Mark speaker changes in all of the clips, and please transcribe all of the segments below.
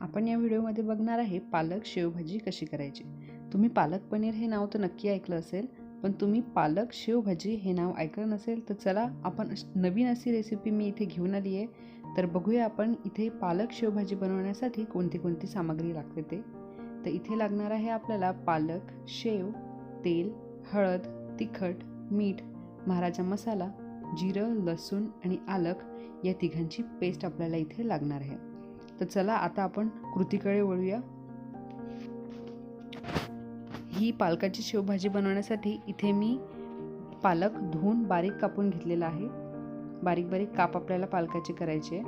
Speaker 1: आपण या व्हिडिओमध्ये बघणार आहे पालक शेवभाजी कशी करायची. तुम्ही पालक पनीर हे नाव तर नक्की ऐकलं असेल पण तुम्ही पालक शेवभाजी हे नाव ऐकलं नसेल तर चला आपण नवीन अशी रेसिपी मी इथे घेऊन आली आहे. तर बघूया आपण इथे पालक शेवभाजी बनवण्यासाठी कोणती कोणती सामग्री लागते ते. तर इथे लागणार आहे आपल्याला पालक शेव तेल हळद तिखट मीठ महाराजा मसाला जिरं लसूण आणि आलक या तिघांची पेस्ट आपल्याला इथे लागणार आहे. तर चला आता आपण कृतीकडे वळूया. ही पालकाची शेवभाजी बनवण्यासाठी इथे मी पालक धुवून बारीक कापून घेतलेला आहे. बारीक बारीक काप आपल्याला पालकाचे करायचे आहे.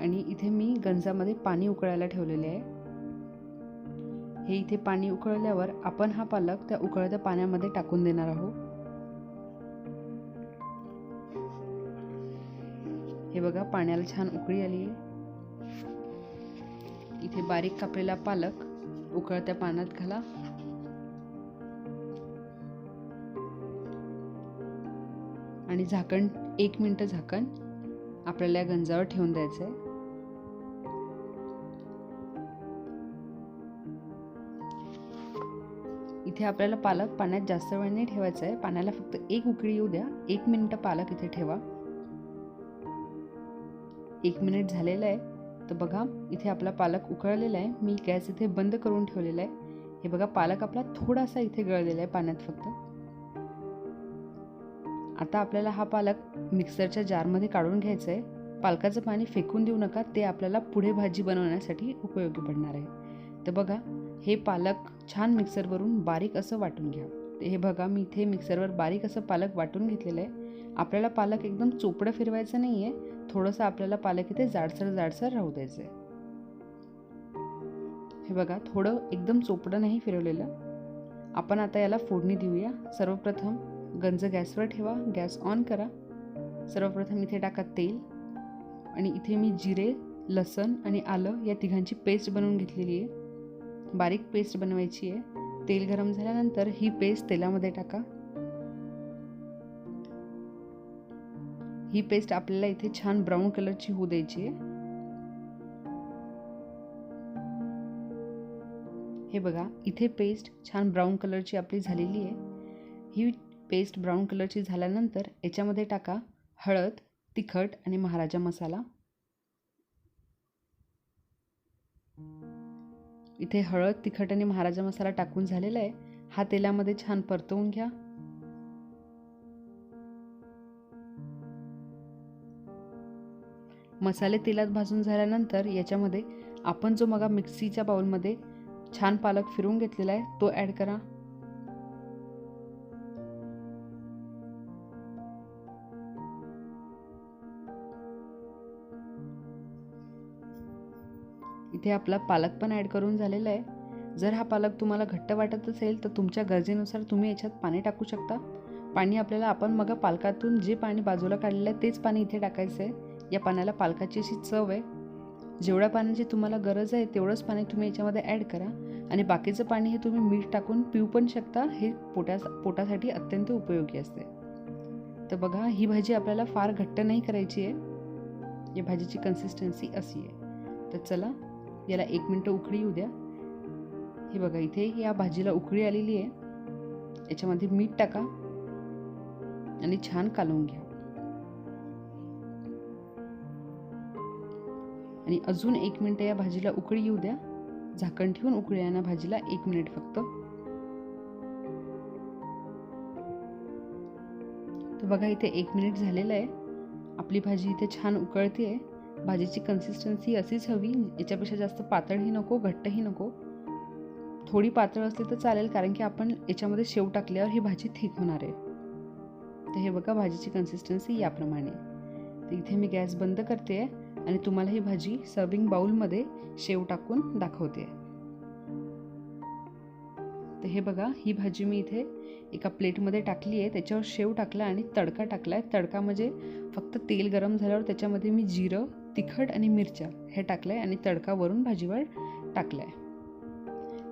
Speaker 1: आणि इथे मी गंजामध्ये पाणी उकळायला ठेवलेले आहे. हे इथे पाणी उकळल्यावर आपण हा पालक त्या उकळत्या पाण्यामध्ये टाकून देणार आहोत. हे बघा पाण्याला छान उकळी आली आहे. इथे बारीक कापलेला पालक उकळत्या पाण्यात घाला. आणि झाकण एक मिनटं झाकण आपल्याला या गंजावर ठेवून द्यायचं आहे इथे आपल्याला पालक पाण्यात जास्त वेळ नाही ठेवायचा आहे पाण्याला फक्त एक उकळी येऊ द्या. एक मिनिट पालक इथे ठेवा. एक मिनिट झालेलं आहे. तर बघा इथे आपला पालक उकळलेला आहे. मी गॅस इथे बंद करून ठेवलेला आहे. हे बघा पालक आपला थोडासा इथे गळलेला आहे पाण्यात फक्त. आता आपल्याला हा पालक मिक्सरच्या जारमध्ये काढून घ्यायचा आहे. पालकाचं पाणी फेकून देऊ नका. ते आपल्याला पुढे भाजी बनवण्यासाठी उपयोगी पडणार आहे. तर बघा हे पालक छान मिक्सरवरून बारीक असं वाटून घ्या. ते हे बघा मी इथे मिक्सरवर बारीक असं पालक वाटून घेतलेलं आहे. आपल्याला पालक एकदम चोपडं फिरवायचं नाही आहे थोडंसं आपल्याला पालक इथे जाडसर जाडसर राहू द्यायचं आहे हे बघा थोडं एकदम चोपडं नाही फिरवलेलं. आपण आता याला फोडणी देऊया. सर्वप्रथम गंज गॅसवर ठेवा. गॅस ऑन करा. सर्वप्रथम इथे टाका तेल. आणि इथे मी जिरे लसण आणि आलं या तिघांची पेस्ट बनवून घेतलेली आहे. बारीक पेस्ट बनवायची आहे. तेल गरम झाल्यानंतर ही पेस्ट तेलामध्ये टाका. ही पेस्ट आपल्याला इथे छान ब्राऊन कलरची होऊ द्यायची आहे. हे बघा इथे पेस्ट छान ब्राऊन कलरची आपली झालेली आहे. ही पेस्ट ब्राऊन कलरची झाल्यानंतर याच्यामध्ये टाका हळद तिखट आणि महाराजा मसाला. इथे हळद तिखट आणि महाराजा मसाला टाकून झालेला आहे. हा तेलामध्ये छान परतवून घ्या. मसाले तेलात भाजून झाल्यानंतर याच्यामध्ये आपण जो मगा मिक्सीच्या बाउलमध्ये छान पालक फिरवून घेतलेला आहे तो ॲड करा. इथे आपला पालक पण ॲड करून झालेला आहे. जर हा पालक तुम्हाला घट्ट वाटत असेल तर तुमच्या गरजेनुसार तुम्ही याच्यात पाणी टाकू शकता. पाणी आपल्याला आपण मग पालकातून जे पाणी बाजूला काढलेलं आहे तेच पाणी इथे टाकायचं आहे या पाण्याला पालकाची अशी चव आहे. जेवढ्या पाण्याची तुम्हाला गरज आहे तेवढंच पाणी तुम्ही याच्यामध्ये ॲड करा. आणि बाकीचं पाणी हे तुम्ही मीठ टाकून पिऊ पण शकता. हे पोटा पोटासाठी अत्यंत उपयोगी असते. तर बघा ही भाजी आपल्याला फार घट्ट नाही करायची आहे. या भाजीची कन्सिस्टन्सी अशी आहे. तर चला याला एक मिनटं उकळी येऊ द्या. हे बघा इथे या भाजीला उकळी आलेली आहे. याच्यामध्ये मीठ टाका आणि छान कालवून घ्या. आणि अजून एक मिनटं या भाजीला उकळी येऊ द्या. झाकण ठेवून उकळी भाजीला एक मिनिट फक्त. तर बघा इथे एक मिनिट झालेलं आहे. आपली भाजी इथे छान उकळते आहे भाजीची कन्सिस्टन्सी अशीच हवी याच्यापेक्षा जास्त पातळही नको घट्टही नको. थोडी पातळ असली तर चालेल कारण की आपण याच्यामध्ये शेव टाकल्यावर ही भाजी थिक होणार आहे. तर हे बघा भाजीची कन्सिस्टन्सी याप्रमाणे. तर इथे मी गॅस बंद करते आहे आणि तुम्हाला ही भाजी सर्विंग बाउलमध्ये शेव टाकून दाखवते. तर हे बघा ही भाजी मी इथे एका प्लेटमध्ये टाकली आहे त्याच्यावर शेव टाकला आणि तडका टाकला आहे. तडका म्हणजे फक्त तेल गरम झाल्यावर त्याच्यामध्ये मी जिरं तिखट आणि मिरच्या हे टाकलं आहे आणि तडका वरून भाजीवर टाकला आहे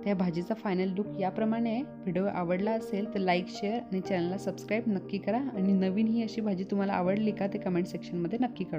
Speaker 1: त्या भाजीचा फायनल लुक याप्रमाणे आहे व्हिडिओ आवडला असेल तर लाईक शेअर आणि चॅनलला सबस्क्राईब नक्की करा. आणि नवीन ही अशी भाजी तुम्हाला आवडली का ते कमेंट सेक्शनमध्ये नक्की कळवा.